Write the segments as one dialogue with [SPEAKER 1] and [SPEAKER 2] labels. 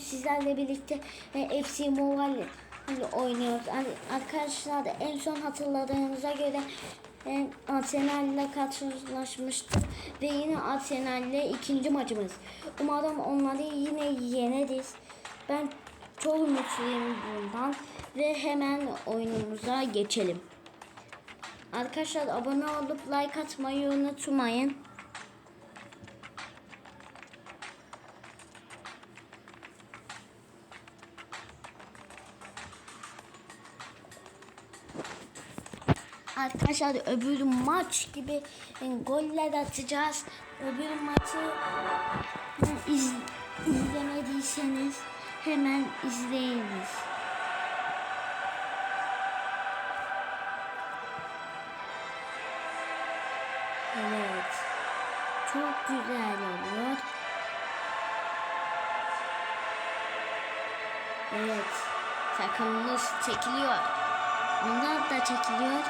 [SPEAKER 1] sizlerle birlikte e, FC Mobile oynuyoruz. Ar- Arkadaşlar en son hatırladığınıza göre e, Arsenal ile karşılaşmıştık ve yine Arsenal ile ikinci maçımız. Umarım onları yine yeneriz. Ben çok mutluyum bundan ve hemen oyunumuza geçelim. Arkadaşlar abone olup like atmayı unutmayın. Arkadaşlar öbür maç gibi goller atacağız. Öbür maçı iz, izlemediyseniz hemen izleyiniz. Evet. Çok güzel oluyor. Evet. Takımımız çekiliyor. Onlar da çekiliyor.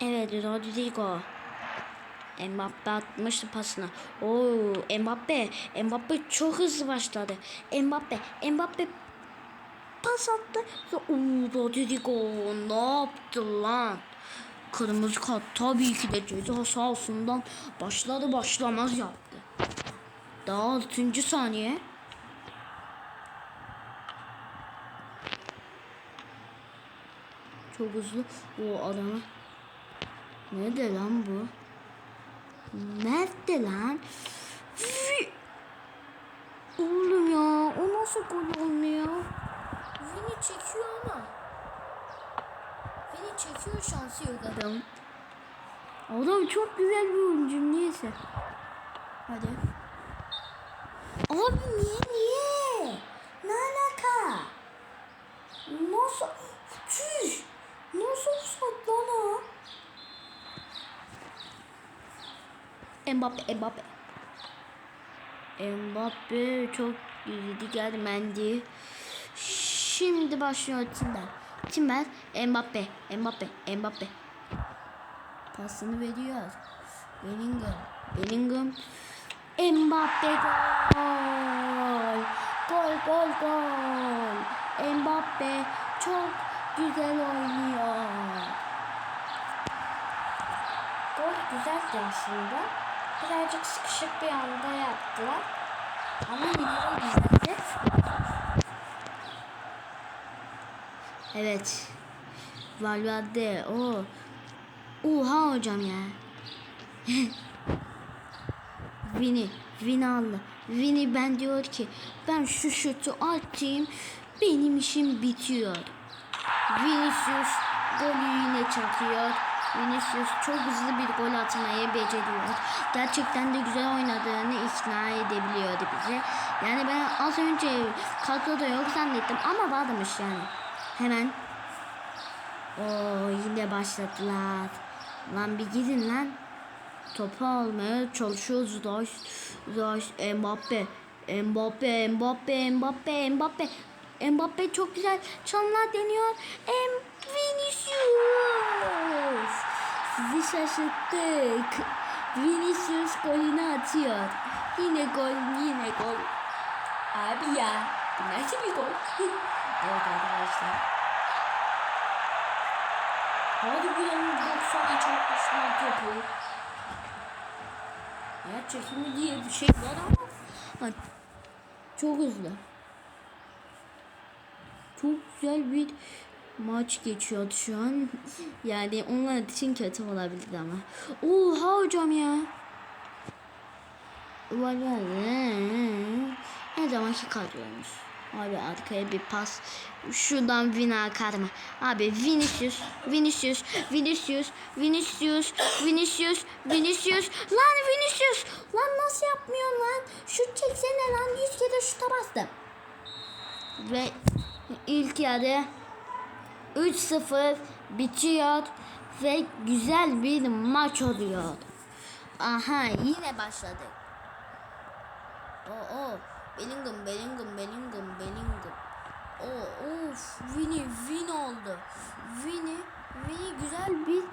[SPEAKER 1] Evet Rodrigo. Mbappe atmıştı pasına. Oo Mbappe. Mbappe çok hızlı başladı. Mbappe. Mbappe pas attı. Oo Rodrigo ne yaptı lan? Kırmızı kart tabii ki de ceza sahasından başladı başlamaz yaptı. Daha 6. saniye. Çok hızlı o adamı. Nerede lan bu? Nerede lan? Oğlum ya o nasıl gol olmuyor? Vini çekiyor ama. Vini çekiyor şansı yok adam. Adam çok güzel bir oyuncu niyeyse. Hadi. Abi niye? Ne alaka? Nasıl? Çüş. Nasıl sattı lan o? Mbappe, Mbappe. Mbappe çok güzel geldi Mendy. Şimdi başlıyor Timber. Timber, Mbappe, Mbappe, Mbappe. Pasını veriyor. Bellingham, Bellingham. Mbappe gol. Gol, gol, gol. Mbappe çok güzel oynuyor. Gol güzeldi aslında. Birazcık sıkışık bir anda yaptılar. Ama de güzeldi. Evet. Valverde. O. Oha hocam ya. Vini. Vini aldı. Vini ben diyor ki ben şu şutu atayım benim işim bitiyor. Vinicius golü yine çakıyor. Vinicius çok hızlı bir gol atmayı beceriyor. Gerçekten de güzel oynadığını ikna edebiliyordu bize. Yani ben az önce kadroda yok zannettim ama varmış yani. Hemen. Oo yine başladılar. Lan bir gidin lan. Topu almaya çalışıyoruz. Daş, Daş, Mbappe. Mbappe, Mbappe, Mbappe, Mbappe. Mbappe çok güzel çalımlar deniyor. Vinicius. Sizi şaşırttık. Vinicius golünü atıyor. Yine gol, yine gol. Abi ya, bu nasıl bir gol? evet arkadaşlar. Hadi bu yanın 90'a çarpmışlar topu. Ya çekimi diye bir şey var ama ha, çok hızlı. Çok güzel bir maç geçiyordu şu an. Yani onlar için kötü olabilir ama. Oha hocam ya. Var. Her zamanki kadromuz. Abi arkaya bir pas. Şuradan Vina akar mı? Abi Vinicius, Vinicius, Vinicius, Vinicius, Vinicius, Vinicius. Lan Vinicius. Lan nasıl yapmıyorsun lan? Şut çeksene lan. Yüz kere şuta bastım. Ve ilk yarı 3-0 bitiyor ve güzel bir maç oluyor. Aha yine başladı. Oo, oo. Bellingham, Bellingham, Bellingham, Bellingham. Oo, of, Vini, Vini oldu. Vini, Vini güzel bir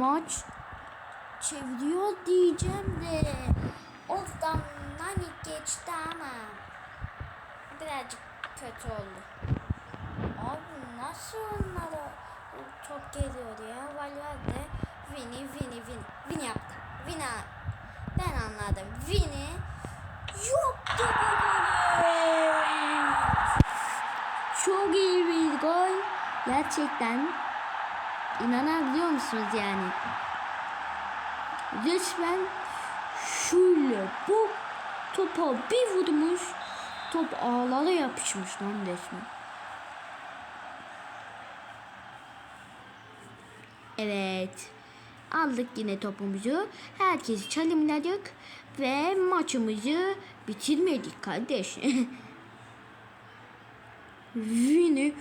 [SPEAKER 1] maç çeviriyor diyeceğim de. Of damlanik geçti ama birazcık kötü oldu. Nasıl onlara top geliyor ya? Valverde Vini Vini Vini Vini yaptı. Vini ben anladım. Vini yaptı bu golü. Çok iyi bir gol. Gerçekten inanabiliyor musunuz yani? Resmen şöyle bu topa bir vurmuş. Top ağlara yapışmış lan resmen. Evet. Aldık yine topumuzu. Herkesi çalımladık. Ve maçımızı bitirmedik kardeş. Vini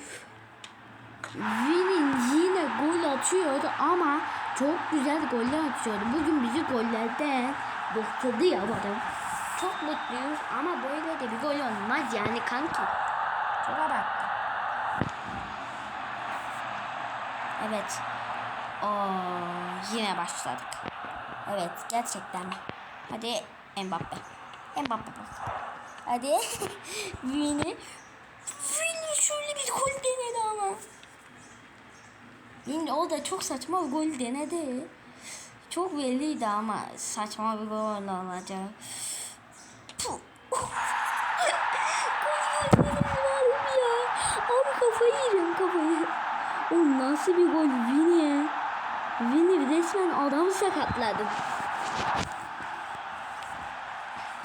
[SPEAKER 1] Vini yine gol atıyor ama çok güzel goller atıyordu. Bugün bizi gollerden bıktırdı ya adam. Çok mutluyuz ama böyle de bir gol olmaz yani kanki. Çok abarttı. Evet. Oo, yine başladık. Evet gerçekten. Hadi Mbappe. Mbappe. Hadi. Vini. Vini şöyle bir gol denedi ama. Vini o da çok saçma bir gol denedi. Çok belliydi ama saçma bir gol olacak. Puh. Kafayı yerim kafayı. O nasıl bir gol Vini Vini resmen adamı sakatladı.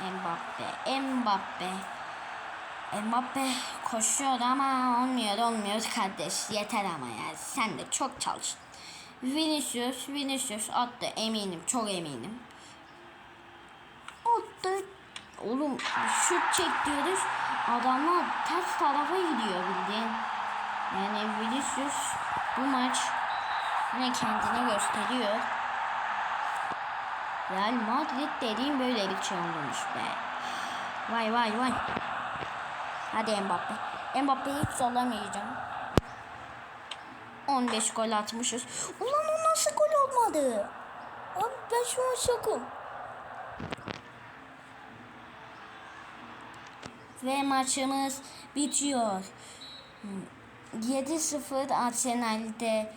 [SPEAKER 1] Mbappe, Mbappe. Mbappe koşuyor ama olmuyor olmuyor kardeş. Yeter ama ya sen de çok çalış. Vinicius, Vinicius attı eminim çok eminim. Attı. Oğlum şut çek diyoruz. Adamlar ters tarafa gidiyor bildiğin. Yani Vinicius bu maç yine kendine gösteriyor. Real Madrid dediğim böyle bir şey olmuş be. Vay vay vay. Hadi Mbappe. Mbappe'yi hiç zorlamayacağım. 15 gol atmışız. Ulan o nasıl gol olmadı? Abi ben şu an şokum. Ve maçımız bitiyor. 7-0 Arsenal'de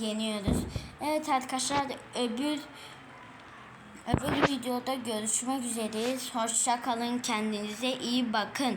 [SPEAKER 1] yeniyoruz. Evet arkadaşlar öbür öbür videoda görüşmek üzereyiz. Hoşça kalın kendinize iyi bakın.